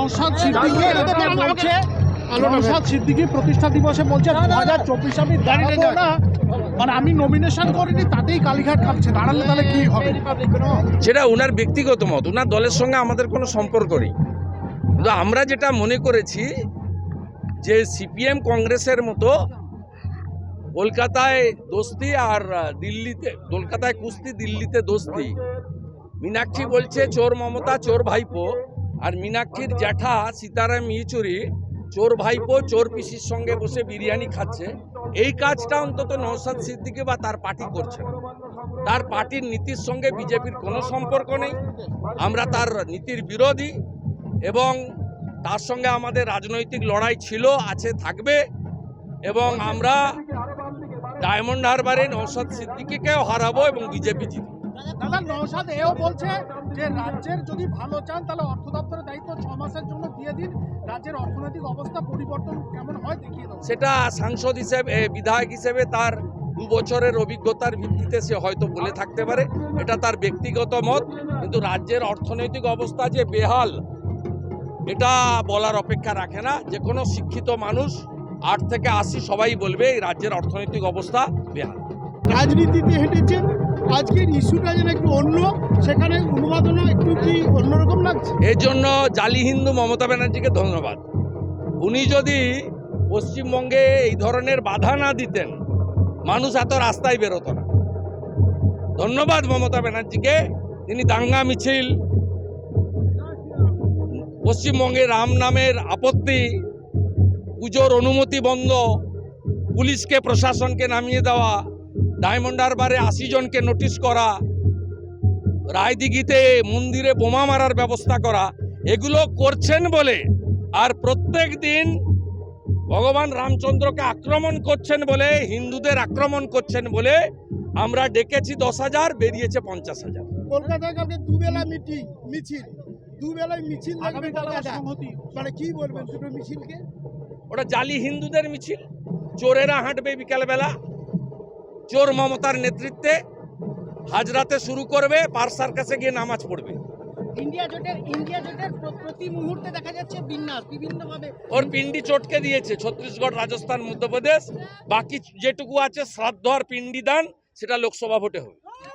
নওশাদ সিদ্দিকি বলছে নওশাদ সিদ্দিকি প্রতিষ্ঠা দিবসে বলছে দু হাজার চব্বিশ আমি দাঁড়াবো না। মানে আমি নমিনেশন করিনি তাতেই কালীঘাট কাঁপছে দাঁড়ালে তাহলে কি হবে? সেটা ওনার ব্যক্তিগত মত ওনার দলের সঙ্গে আমাদের কোনো সম্পর্ক নেই। কিন্তু আমরা যেটা মনে করেছি যে সিপিএম কংগ্রেসের মতো কলকাতায় দোস্তি আর দিল্লিতে কলকাতায় কুস্তি দিল্লিতে দোস্তি। মীনাক্ষী বলছে চোর মমতা চোর ভাইপো। আর মীনাক্ষীর জ্যাঠা সীতারাম ইয়েচুরি চোর ভাইপো, চোর পিসির সঙ্গে বসে বিরিয়ানি খাচ্ছে। এই কাজটা অন্তত নৌসাদ সিদ্দিকি বা তার পার্টি করছে তার পার্টির নীতির সঙ্গে বিজেপির কোনো সম্পর্ক নেই। আমরা তার নীতির বিরোধী এবং তার সঙ্গে আমাদের রাজনৈতিক লড়াই ছিল, আছে, থাকবে এবং আমরা ডায়মন্ড হারবারে নৌসাদ সিদ্দিকিকেও হারাবো এবং বিজেপি জিতবে। দাদা নওশাদ এও বলছে যে রাজ্যের যদি ভালো চান তাহলে অর্থ দপ্তরের দায়িত্ব ছ মাসের জন্য দিয়ে দিন। রাজ্যের অর্থনৈতিক অবস্থা পরিবর্তন কেমন হয় দেখিয়ে দেবো সেটা সাংসদ হিসেবে বিধায়ক হিসেবে তার দু বছরের অভিজ্ঞতার ভিত্তিতে সে হয়তো বলে থাকতে পারে। এটা তার ব্যক্তিগত মত কিন্তু রাজ্যের অর্থনৈতিক অবস্থা যে বেহাল এটা বলার অপেক্ষা রাখে না। যে কোনো শিক্ষিত মানুষ আট থেকে আশি সবাই বলবে এই রাজ্যের অর্থনৈতিক অবস্থা বেহাল। রাজনীতিতে হেঁটেছেন আজকের ইস্যুটা যেন একটু অন্য, সেখানে অনুবাদনা একটু কি অন্যরকম লাগছে? এর জন্য জালি হিন্দু মমতা ব্যানার্জিকে ধন্যবাদ। উনি যদি পশ্চিমবঙ্গে এই ধরনের বাধা না দিতেন, মানুষ এত রাস্তায় বেরোতো না। ধন্যবাদ মমতা ব্যানার্জিকে, তিনি দাঙ্গা মিছিল পশ্চিমবঙ্গে রাম নামের আপত্তি, পুজোর অনুমতি বন্ধ, পুলিশকে, প্রশাসনকে নামিয়ে দেওয়া ডায়মন্ড হারবারে আশি জনকে নোটিশ করা রায়দিঘিতে মন্দিরে বোমা মারার ব্যবস্থা করা এগুলো করছেন বলে আর প্রত্যেক দিন ভগবান রামচন্দ্রকে আক্রমণ করছেন বলে হিন্দুদের আক্রমণ করছেন বলে আমরা ডেকেছি দশ হাজার বেরিয়েছে পঞ্চাশ হাজার। কলকাতায় কালকে দুবেলা মিটিং মিছিল। দুবেলায় মিছিল লাগবে মানে কি বলবেন দুটো মিছিলকে? ওটা জালি হিন্দুদের মিছিল চোরেরা হাঁটবে বিকালবেলা। চোর মমতার নেতৃত্বে হাজরাতে শুরু করবে পার্সার কাছে গিয়ে নামাজ পড়বে। ইন্ডিয়া জোটের ইন্ডিয়া জোটের প্রতি মুহূর্তে দেখা যাচ্ছে বিন্যাস বিভিন্নভাবে। ওর পিন্ডি চটকে দিয়েছে ছত্তিশগড় রাজস্থান মধ্যপ্রদেশ। বাকি যেটুকু আছে শ্রাদ্ধ আর পিন্ডি দান সেটা লোকসভা ভোটে হবে।